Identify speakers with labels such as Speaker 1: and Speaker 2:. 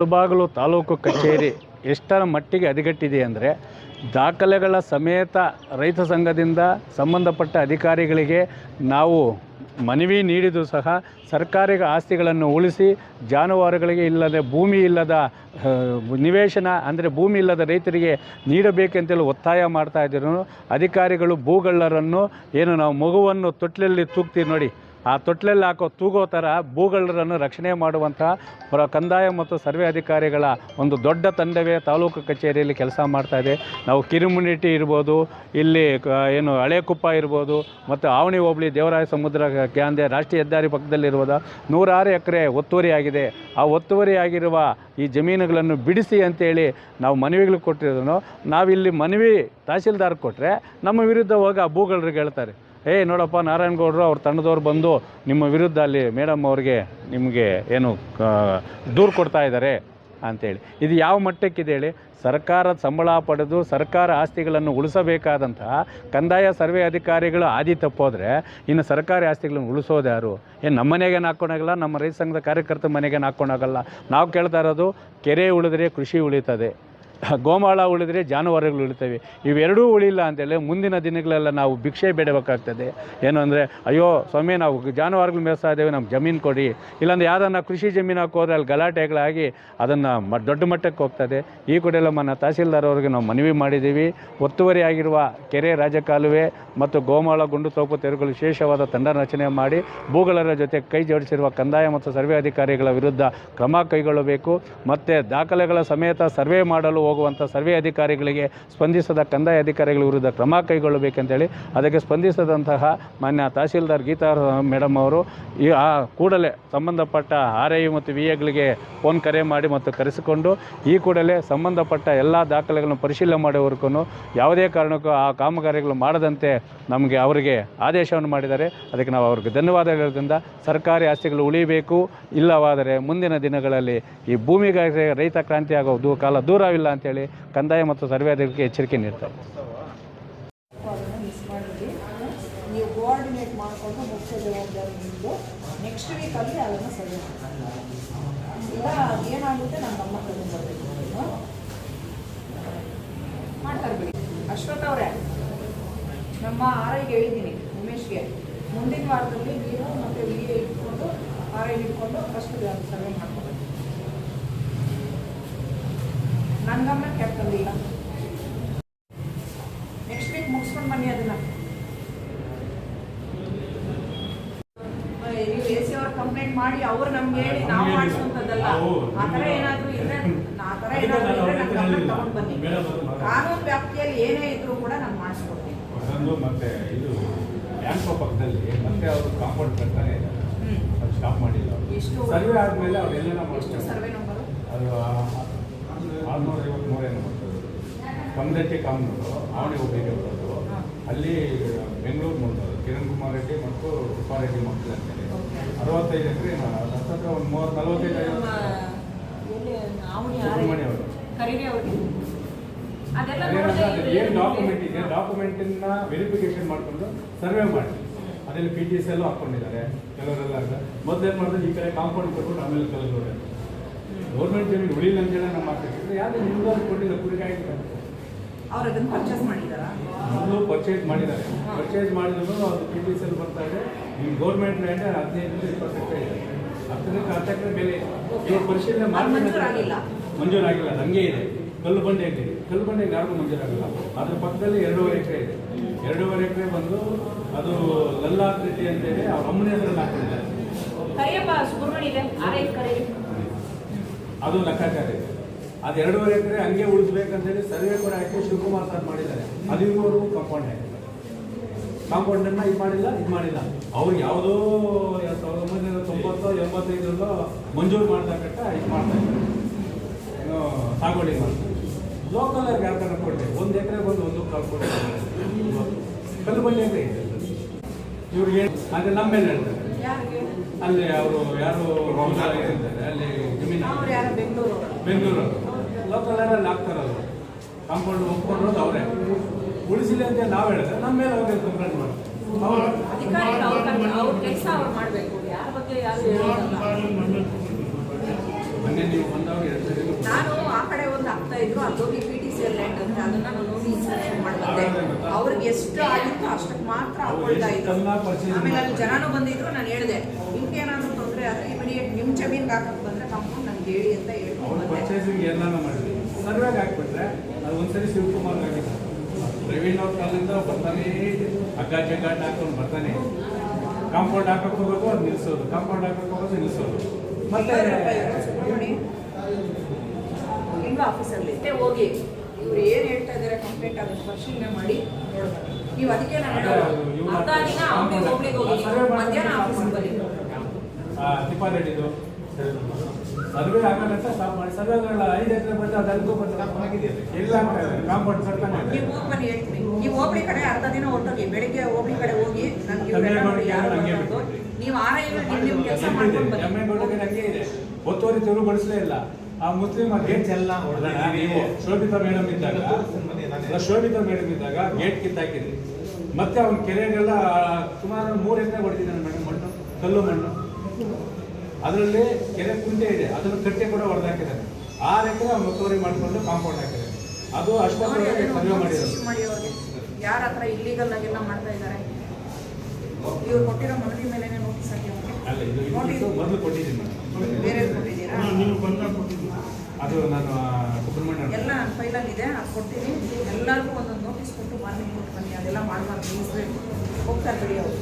Speaker 1: ಮುಳಬಾಗಿಲು ತಾಲೂಕು ಕಚೇರಿ ಎಷ್ಟರ ಮಟ್ಟಿಗೆ ಅದಿಗಟ್ಟಿದೆ ಅಂದರೆ ದಾಖಲೆಗಳ ಸಮೇತ ರೈತ ಸಂಘದಿಂದ ಸಂಬಂಧಪಟ್ಟ ಅಧಿಕಾರಿಗಳಿಗೆ ನಾವು ಮನವಿ ನೀಡಿದರೂ ಸಹ ಸರ್ಕಾರಿ ಆಸ್ತಿಗಳನ್ನು ಉಳಿಸಿ ಜಾನುವಾರುಗಳಿಗೆ ಇಲ್ಲದೆ ಭೂಮಿ ಇಲ್ಲದ ನಿವೇಶನ ಅಂದರೆ ಭೂಮಿ ಇಲ್ಲದ ರೈತರಿಗೆ ನೀಡಬೇಕೆಂತೇಳಿ ಒತ್ತಾಯ ಮಾಡ್ತಾ ಇದ್ದರು. ಅಧಿಕಾರಿಗಳು ಭೂಗಳ್ಳರನ್ನು ಏನು ನಾವು ಮಗುವನ್ನು ತೊಟ್ಟಲಲ್ಲಿ ತೂಗ್ತೀವಿ ನೋಡಿ ಆ ತೊಟ್ಲಲ್ಲಿ ಹಾಕೋ ತೂಗೋ ಥರ ಭೂಗಳರನ್ನು ರಕ್ಷಣೆ ಮಾಡುವಂಥ ಕಂದಾಯ ಮತ್ತು ಸರ್ವೆ ಅಧಿಕಾರಿಗಳ ಒಂದು ದೊಡ್ಡ ತಂಡವೇ ತಾಲೂಕು ಕಚೇರಿಯಲ್ಲಿ ಕೆಲಸ ಮಾಡ್ತಾ ಇದೆ. ನಾವು ಕಿರುಮುನಿಟಿ ಇರ್ಬೋದು, ಇಲ್ಲಿ ಏನು ಹಳೇಕುಪ್ಪ ಇರ್ಬೋದು, ಮತ್ತು ಆವಣಿ ಹೋಬಳಿ ದೇವರಾಯ ಸಮುದ್ರ ಕ್ಯಾಂದೆ ರಾಷ್ಟ್ರೀಯ ಹೆದ್ದಾರಿ ಪಕ್ಕದಲ್ಲಿರುವುದ ನೂರಾರು ಎಕರೆ ಒತ್ತುವರಿಯಾಗಿದೆ ಆ ಒತ್ತುವರಿಯಾಗಿರುವ ಈ ಜಮೀನುಗಳನ್ನು ಬಿಡಿಸಿ ಅಂತೇಳಿ ನಾವು ಮನವಿಗಳು ಕೊಟ್ಟಿರೋದನ್ನು ನಾವಿಲ್ಲಿ ಮನವಿ ತಹಸೀಲ್ದಾರ್ ಕೊಟ್ಟರೆ ನಮ್ಮ ವಿರುದ್ಧ ಹೋಗಿ ಆ ಭೂಗಳರಿಗೆ ಹೇಳ್ತಾರೆ. ಏಯ್ ನೋಡಪ್ಪ, ನಾರಾಯಣಗೌಡರು ಅವ್ರ ತಂಡದವ್ರು ಬಂದು ನಿಮ್ಮ ವಿರುದ್ಧ ಅಲ್ಲಿ ಮೇಡಮ್ ಅವ್ರಿಗೆ ನಿಮಗೆ ಏನು ದೂರು ಕೊಡ್ತಾ ಇದ್ದಾರೆ ಅಂತೇಳಿ ಇದು ಯಾವ ಮಟ್ಟಕ್ಕಿದೆ ಹೇಳಿ? ಸರ್ಕಾರದ ಸಂಬಳ ಪಡೆದು ಸರ್ಕಾರ ಆಸ್ತಿಗಳನ್ನು ಉಳಿಸಬೇಕಾದಂತಹ ಕಂದಾಯ ಸರ್ವೆ ಅಧಿಕಾರಿಗಳು ಆದಿ ತಪ್ಪೋದ್ರೆ ಇನ್ನು ಸರ್ಕಾರಿ ಆಸ್ತಿಗಳನ್ನು ಉಳಿಸೋದು ಯಾರು? ಏನು ನಮ್ಮ ಮನೆಗೇನು ಹಾಕ್ಕೊಂಡಾಗಲ್ಲ ನಮ್ಮ ರೈತ ಸಂಘದ ಕಾರ್ಯಕರ್ತರ ಮನೆಗೇನು ಹಾಕ್ಕೊಂಡಾಗಲ್ಲ ನಾವು ಕೇಳ್ತಾ ಇರೋದು, ಕೆರೆ ಉಳಿದ್ರೆ ಕೃಷಿ ಉಳಿತದೆ. ಗೋಮಾಳ ಉಳಿದ್ರೆ ಜಾನುವಾರುಗಳು ಉಳಿತವೆ. ಇವೆರಡೂ ಉಳಿಲ್ಲ ಅಂತೇಳಿ ಮುಂದಿನ ದಿನಗಳೆಲ್ಲ ನಾವು ಭಿಕ್ಷೆ ಬೇಡಬೇಕಾಗ್ತದೆ. ಏನು ಅಂದರೆ, ಅಯ್ಯೋ ಸ್ವಾಮಿ, ನಾವು ಜಾನುವಾರುಗಳು ಮೇಯಿಸ್ತಾ ಇದ್ದೇವೆ ನಮ್ಮ ಜಮೀನು ಕೊಡಿ. ಇಲ್ಲಾಂದ್ರೆ ಯಾರನ್ನ ಕೃಷಿ ಜಮೀನು ಹಾಕೋದ್ರೆ ಅಲ್ಲಿ ಗಲಾಟೆಗಳಾಗಿ ಅದನ್ನು ಮ, ದೊಡ್ಡ ಮಟ್ಟಕ್ಕೆ ಹೋಗ್ತದೆ. ಈ ಕೂಡ ಎಲ್ಲ ಮನ ತಹಸೀಲ್ದಾರ್ ಅವರಿಗೆ ನಾವು ಮನವಿ ಮಾಡಿದ್ದೀವಿ. ಒತ್ತುವರಿ ಆಗಿರುವ ಕೆರೆ ರಾಜಕಾಲುವೆ ಮತ್ತು ಗೋಮಾಳ ಗುಂಡು ತೋಪು ತೆರವುಗಳು ವಿಶೇಷವಾದ ತಂಡ ರಚನೆ ಮಾಡಿ ಭೂಗಳರ ಜೊತೆ ಕೈ ಜೋಡಿಸಿರುವ ಕಂದಾಯ ಮತ್ತು ಸರ್ವೆ ಅಧಿಕಾರಿಗಳ ವಿರುದ್ಧ ಕ್ರಮ ಕೈಗೊಳ್ಳಬೇಕು. ಮತ್ತು ದಾಖಲೆಗಳ ಸಮೇತ ಸರ್ವೆ ಮಾಡಲು ಹೋಗುವಂಥ ಸರ್ವೆ ಅಧಿಕಾರಿಗಳಿಗೆ ಸ್ಪಂದಿಸದ ಕಂದಾಯ ಅಧಿಕಾರಿಗಳ ವಿರುದ್ಧ ಕ್ರಮ ಕೈಗೊಳ್ಳಬೇಕಂತೇಳಿ ಅದಕ್ಕೆ ಸ್ಪಂದಿಸದಂತಹ ಮಾನ್ಯ ತಹಸೀಲ್ದಾರ್ ಗೀತಾ ಮೇಡಮ್ ಅವರು ಈ ಆ ಕೂಡಲೇ ಸಂಬಂಧಪಟ್ಟ ಆರ್ ಐ ಮತ್ತು ವಿ ಎಗಳಿಗೆ ಫೋನ್ ಕರೆ ಮಾಡಿ ಮತ್ತು ಕರೆಸಿಕೊಂಡು ಈ ಕೂಡಲೇ ಸಂಬಂಧಪಟ್ಟ ಎಲ್ಲ ದಾಖಲೆಗಳನ್ನು ಪರಿಶೀಲನೆ ಮಾಡೋವರೆಗೂ ಯಾವುದೇ ಕಾರಣಕ್ಕೂ ಆ ಕಾಮಗಾರಿಗಳು ಮಾಡದಂತೆ ನಮಗೆ ಅವರಿಗೆ ಆದೇಶವನ್ನು ಮಾಡಿದ್ದಾರೆ. ಅದಕ್ಕೆ ನಾವು ಅವ್ರಿಗೆ ಧನ್ಯವಾದ ಹೇಳೋದ್ರಿಂದ ಸರ್ಕಾರಿ ಆಸ್ತಿಗಳು ಉಳಿಬೇಕು ಇಲ್ಲವಾದರೆ ಮುಂದಿನ ದಿನಗಳಲ್ಲಿ ಈ ಭೂಮಿಗಾಗಿ ರೈತ ಕ್ರಾಂತಿ ಆಗೋದು ಕಾಲ ದೂರವಿಲ್ಲ ಅಂತೇಳಿ ಕಂದಾಯ ಮತ್ತು ಸರ್ವೆ ಅಧಿಕಾರಿಗೆ ಎಚ್ಚರಿಕೆ ನೀಡ್ತಾರೆ.
Speaker 2: ನೀವು ಮಾಡಿಕೊಂಡು ನೆಕ್ಸ್ಟ್ ಏನಾಗುತ್ತೆ ನಮ್ಮ ಅಶ್ವಥ್ ಅವರೇ, ನಮ್ಮ ಆರೈಗೆ ಹೇಳಿದ್ದೀನಿ ಉಮೇಶ್ಗೆ. ಮುಂದಿನ ವಾರದಲ್ಲಿ ನೀವು ಮತ್ತು ವಿ ಎ ಇಟ್ಕೊಂಡು ಆರ್ ಐ ಇಟ್ಕೊಂಡು ಫಸ್ಟ್ ಸರ್ವೆ ಮಾಡ್ಕೊಬೇಕು. ನನ್ನ ಗಮನ ಇಲ್ಲ ನೆಕ್ಸ್ಟ್ ವೀಕ್ ಮುಗಿಸ್ಕೊಂಡು ಬನ್ನಿ ಅದನ್ನ. ನೀವು ಎ ಸಿ ಅವ್ರ ಕಂಪ್ಲೇಂಟ್ ಮಾಡಿ ಅವ್ರು ನಮ್ಗೆ ಹೇಳಿ ನಾವು ಮಾಡಿಸುವಂಥದ್ದಲ್ಲ ಆ ಥರ ಏನಾದರೂ ಇದ್ರೆ ಆ ಥರ ಏನಾದರೂ ಇದ್ರೆ ನನ್ನ ಗಮನ ತಗೊಂಡು ಬನ್ನಿ. ಕಾನೂನು ವ್ಯಾಪ್ತಿಯಲ್ಲಿ ಏನೇ ಇದ್ರೂ ಕೂಡ ನಾನು ಮಾಡಿಸ್ಕೊಡ್ತೀನಿ.
Speaker 3: ಮತ್ತೆ ಇದು ಬ್ಯಾಂಕ್ ಪಕ್ಕದಲ್ಲಿ ಮತ್ತೆ ಅವರು ಕಾಂಪೌಂಡ್ ಅದು ಸ್ಟಾಪ್ ಮಾಡಿಲ್ಲ ಸರ್ವೆ ಆದ್ಮೇಲೆ ಅವ್ರು ಎಲ್ಲೆಲ್ಲ
Speaker 2: ಸರ್ವೆ ನಂಬರು
Speaker 3: ಅದು ಆರುನೂರ ಐವತ್ಮೂರೇನು ಬರ್ತದೆ ಪಂದಟ್ಟಿ ಕಾಮನೂರು ಆವಣಿ ಹೋಬಳಿಗೆ ಬರೋದು ಅಲ್ಲಿ ಬೆಂಗಳೂರು ಮುಂದೆ ಕಿರಣ್ ಕುಮಾರ್ ರೆಡ್ಡಿ ಮತ್ತು ಕೃಪಾರೆಡ್ಡಿ ಮಕ್ಕಳು ಅಂತೇಳಿ ಅರವತ್ತೈದು ಎಕರೆ ಹತ್ತತ್ರ ಒಂದು ಮೂವತ್ತು ನಲವತ್ತೈದು ಐವತ್ತು ಅವರು ಏನು ಡಾಕ್ಯುಮೆಂಟ್ ಇದೆ ಡಾಕ್ಯುಮೆಂಟನ್ನ ವೆರಿಫಿಕೇಶನ್ ಮಾಡಿಕೊಂಡು ಸರ್ವೆ ಮಾಡಿ ಅದರಲ್ಲಿ ಪಿ ಟಿ ಎಸ್ ಎಲ್ಲೂ ಹಾಕ್ಕೊಂಡಿದ್ದಾರೆ ಕೆಲವರೆಲ್ಲ ಮೊದಲೇನು ಮಾಡಿದ್ರೆ ಈ ಕಡೆ ಕಾಂಪೌಂಡ್ ಕೊಟ್ಟು ಆಮೇಲೆ ಕೆಲವರು ಗೌರ್ಮೆಂಟ್ ಜಮೀನು ಉಳಿಲ್ಲ ಅಂತೇಳಿ ನಮ್ಮ ಮಾತಾಡ್ತಿದ್ರು ಯಾರು ನಿಮ್ಗಾದ್ರು ಕೊಟ್ಟಿಲ್ಲ ಕುರಿಕಾಯಿ
Speaker 2: ಅವ್ರು ಅದನ್ನು ಪರ್ಚೇಸ್ ಮಾಡಿದಾರಾ
Speaker 3: ಮೊದಲು ಪರ್ಚೇಸ್ ಮಾಡಿದ್ದಾರೆ. ಪರ್ಚೇಸ್ ಮಾಡಿದ್ರು ಅದು ಪಿ ಟಿ ಸಿ ಅಲ್ಲಿ ಬರ್ತಾ ಇದೆ. ನಿಮ್ಮ ಗೌರ್ಮೆಂಟ್ ಲ್ಯಾಂಡ್ ಹದಿನೈದರಿಂದ ಇಪ್ಪತ್ತು ಎಕರೆ ಇದೆ. ಹತ್ತರಿಂದ ಹತ್ತು ಎಕರೆ ಬೆಲೆ ಇದೆ ಇವಾಗ ಪರಿಶೀಲನೆ ಮಾಡಿ
Speaker 2: ಮಂಜೂರಾಗಿಲ್ಲ.
Speaker 3: ಹಂಗೆ ಇದೆ. ಕಲ್ಲು ಬಂಡೆ ಇದೆ. ಕಲ್ಲು ಬಂಡೆ ಯಾರಿಗೂ ಮಂಜೂರಾಗಿಲ್ಲ. ಅದ್ರ ಪಕ್ಕದಲ್ಲಿ ಎರಡೂವರೆ ಎಕರೆ ಇದೆ. ಎರಡೂವರೆ ಎಕರೆ ಬಂದು ಅದು ಲಲ್ಲಾಕೃತಿ ಅಂತೇಳಿ ಅವ್ರ ಅಮ್ಮನ ಹೆಸರಲ್ಲಿ ಹಾಕೊಂಡಿದ್ದಾರೆ.
Speaker 2: ಕರಿಯಪ್ಪ ಸುಬ್ರಹ್ಮಣ್ಯ ಇದೆ.
Speaker 3: ಅದು ಲೆಕ್ಕಾಚಾರ ಇದೆ. ಅದು ಎರಡೂವರೆ ಎಕರೆ ಹಂಗೆ ಉಳಿಸ್ಬೇಕಂತೇಳಿ ಸರ್ವೆ ಕೂಡ ಹಾಕಿ ಶಿವಕುಮಾರ್ ಸರ್ ಮಾಡಿದ್ದಾರೆ. ಹದಿಮೂರು ಕಾಂಪೌಂಡ್ ಕಾಂಪೌಂಡನ್ನು ಇದು ಮಾಡಿಲ್ಲ ಇದು ಮಾಡಿಲ್ಲ. ಅವ್ರು ಯಾವುದೋ ಸಾವಿರದ ಒಂಬೈನೂರ ತೊಂಬತ್ತೋ ಎಂಬತ್ತೈದರಲ್ಲೋ ಮಂಜೂರು ಮಾಡ್ದಕ್ಕಟ್ಟ ಇದು ಮಾಡ್ತಾ ಇದ್ದಾರೆ. ಸಾಗುವಳಿ ಮಾಡ್ತಾರೆ. ಲೋಕಲ್ ಯಾರು ಥರ ಕೊಟ್ಟೆ ಒಂದು ಎಕರೆ ಬಂದು ಒಂದು ಕಾಲು ಕೊಟ್ಟೆ ಕಲ್ಲು ಬಂಡೆ ಇದೆ. ಇವ್ರಿಗೆ ಅದೇ ನಮ್ಮ ಮೇಲೆ ಹೇಳ್ತಾರೆ. ಅಲ್ಲಿ ಅವರು ಯಾರು ಅಲ್ಲಿ ಜಮೀನು
Speaker 2: ಬೆಂಗಳೂರು
Speaker 3: ಬೆಂಗಳೂರು ಲೋಕಲ್ ಅಲ್ಲಿ ಹಾಕ್ತಾರಲ್ಲ ಅವರು. ಕಾಂಪೌಂಡ್ ಒಪ್ಕೊಂಡು ಅವರೇ. ಉಳಿಸಿಲ್ಲ ಅಂತ ನಾವು ಹೇಳಿದ್ರೆ ನಮ್ಮ ಮೇಲೆ ಅವ್ರಿಗೆ ಕಂಪ್ಲೇಂಟ್ ಮಾಡ್ತಾರೆ.
Speaker 1: ಮೊನ್ನೆ ನೀವು ಬಂದವಾಗ ಎರಡು
Speaker 2: ನಾನು ಆ ಕಡೆ ಒಂದು ಆಗ್ತಾ ಇದ್ರು ಪಿ ಟಿ ಲ್ಯಾಂಡ್ ಅಂತ ಅದನ್ನ ನಾನು ನೋಡಿ ಇನ್ಸ್ಪೆಕ್ಷನ್ ಮಾಡಿ ಬಂದೆ ಅವ್ರಿಗೆ ಎಷ್ಟು ಆಗಿತ್ತು ಅಷ್ಟಕ್ಕೆ ಮಾತ್ರ ಹಾಕೊಳ್ತಾ ಇದ್ರು ಆಮೇಲೆ ಅಲ್ಲಿ ಜನನೂ ಬಂದಿದ್ರು ನಾನು ಹೇಳಿದೆ ನಿಮ್ಗೆ ಏನಾದ್ರು ತೊಂದರೆ ಆದರೆ ಇಮಿಡಿಯೇಟ್ ನಿಮ್ಮ ಜಮೀನ್ಗೆ ಹಾಕಕ್ಕೆ ಬಂದರೆ ಕಂಪೌಂಡ್ ನನಗೆ ಹೇಳಿ ಅಂತ
Speaker 1: ಅವ್ರು
Speaker 2: ಹೇಳ್ಕೊಂಡು
Speaker 1: ಸರ್ವೆಗೆ ಹಾಕ್ಬಿಟ್ರೆ ಅದು ಒಂದ್ಸರಿ ಶಿವಕುಮಾರ್ ಆಗಿತ್ತು ಪ್ರವೀಣ್ ಅವ್ರ ಕಾಲದಿಂದ ಬರ್ತಾನೆ. ಹಗ್ಗ ಜಗ್ಗಾಟ ಹಾಕೊಂಡು ಬರ್ತಾನೆ ಕಾಂಪೌಂಡ್ ಹಾಕಕ್ಕೆ ಹೋಗೋದು ಅದು ನಿಲ್ಲಿಸೋದು ಕಾಂಪೌಂಡ್ ಹಾಕಕ್ಕೆ ಹೋಗೋದು ನಿಲ್ಲಿಸೋದು ಮತ್ತೆ
Speaker 2: ಆಫೀಸಲ್ಲಿ ಹೋಗಿ. ಇವ್ರು ಏನು ಹೇಳ್ತಾ ಇದ್ದಾರೆ ಕಂಪ್ಲೇಂಟ್ ಅದನ್ನು ಪರಿಶೀಲನೆ ಮಾಡಿ ನೋಡ್ಬೇಕು. ನೀವು ಅದಕ್ಕೆ ನಾನು ಅರ್ಧ ದಿನ ಹೋಗಿ ಮಧ್ಯಾಹ್ನ ಆಫೀಸಿಗೆ ಬನ್ನಿ.
Speaker 1: ಸರ್ವೆ ಸ್ಟಾಪ್ ಮಾಡಿ. ಸರ್ವೆಗಳ ಐದು ಎಕರೆ ಅದು ಕಾಂಪೌಂಡ್
Speaker 2: ನೀವು ಹೋಗಿ ಬನ್ನಿ ಹೇಳ್ತೀನಿ. ನೀವು ಹೋಬಳಿ ಕಡೆ ಅರ್ಧ ದಿನ ಹೊರಟೋಗಿ. ಬೆಳಿಗ್ಗೆ ಹೋಬಳಿ ಕಡೆ ಹೋಗಿ ನನ್ಗೆ ಯಾರು ನೀವು ಆರ ನೀವು ನಿಮ್ಮ ಕೆಲಸ ಮಾಡ್ಕೊಂಡು ಬನ್ನಿ.
Speaker 1: ಒತ್ತುವರಿ ಇಲ್ಲ. ಆ ಮುಸ್ಲಿಂ ಗೇಟ್ ಎಲ್ಲ ನೀವು ಶೋಭಿತಾ ಮೇಡಮ್ ಇದ್ದಾಗ ಶೋಭಿತಾ ಮೇಡಮ್ ಇದ್ದಾಗ ಗೇಟ್ ಕಿತ್ತಾಕಿದ್ರಿ. ಮತ್ತೆ ಅವ್ನ ಕೆರೆಗೆಲ್ಲ ಸುಮಾರು ಮೂರು ಎಕರೆ ಹೊಡೆದಿದ್ದಾನೆ ಮೇಡಮ್ ಮಣ್ಣು ಕಲ್ಲು ಮಣ್ಣು. ಅದರಲ್ಲಿ ಕೆರೆ ಕುಂಟೆ ಇದೆ ಅದನ್ನು ಕಟ್ಟೆ ಕೂಡ ಹೊಡೆದಾಕಿದ್ದಾರೆ. ಆರು ಎಕರೆ ಅವ್ನು ಒತ್ತುವರಿ ಮಾಡಿಕೊಂಡು ಕಾಂಪೌಂಡ್ ಹಾಕಿದ್ದಾರೆ. ಅದು ಅಷ್ಟೊಂದು ಸರ್ವೆ ಮಾಡಿರೋದು
Speaker 2: issue ಯಾರ ಹತ್ರ ಇಲ್ಲಿಗಲ್ ಆಗೆಲ್ಲ ಮಾಡ್ತಾ ಇದ್ದಾರೆ? ಇವ್ರು ಕೊಟ್ಟಿರೋ ಮನವಿ ಮೇಲೆ ನೋಟಿಸ್ ಹಾಕಿ
Speaker 1: ಅಲ್ಲ ಇದು. ಇದು ಮೊದಲು ಕೊಟ್ಟಿದ್ದೀನಿ ಮೇಡಮ್.
Speaker 2: ಕೊಟ್ಟಿದ್ದೀರಾ?
Speaker 1: ಅದು ನಾನು ಸುಬ್ರಹ್ಮಣ್ಯ
Speaker 2: ಎಲ್ಲ ನನ್ನ ಫೈಲಲ್ಲಿ ಇದೆ ಅದು ಕೊಡ್ತೀನಿ. ಎಲ್ಲರಿಗೂ ಒಂದೊಂದು ನೋಟಿಸ್ ಕೊಟ್ಟು ಮಾರ್ನಿಂಗ್ ಕೊಟ್ಟು ಬನ್ನಿ ಅದೆಲ್ಲ ಮಾಡಬಾರ್ದು ಹೋಗ್ತಾ ಬಿಡಿ ಅವರು.